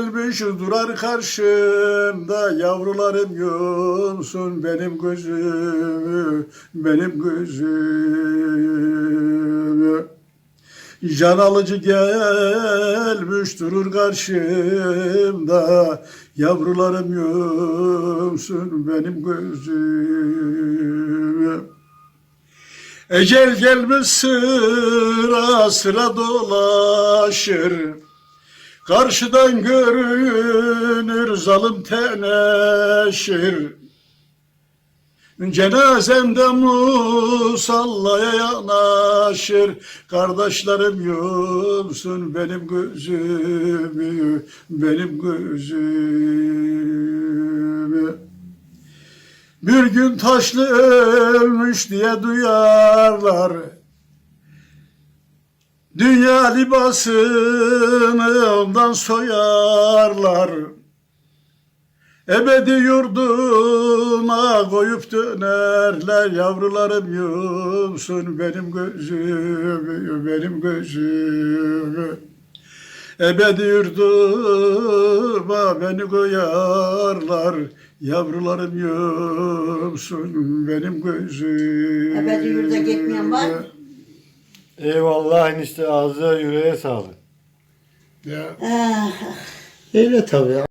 gelmiş durar karşımda Yavrularım yumsun benim gözümü Benim gözümü. Can alıcı gelmiş durur karşımda Yavrularım yumsun benim gözümü. Ecel gelmiş sıra sıra dolaşır Karşıdan görünür zalim teneşir. Cenazemde musallaya yanaşır. Kardeşlerim yumsun benim gözümü Benim gözümü. Bir gün taşlı ölmüş diye duyarlar. Dünya libasını ondan soyarlar. Ebedi yurduna koyup dönerler Yavrularım yumsun benim gözümü Benim gözümü Ebedi yurduma beni koyarlar Yavrularım yumsun benim gözüm Ebedi yurda gitmeyen var mı? Eyvallah enişte ağzına yüreğe sağlık. Ya. Ah, Öyle tabii.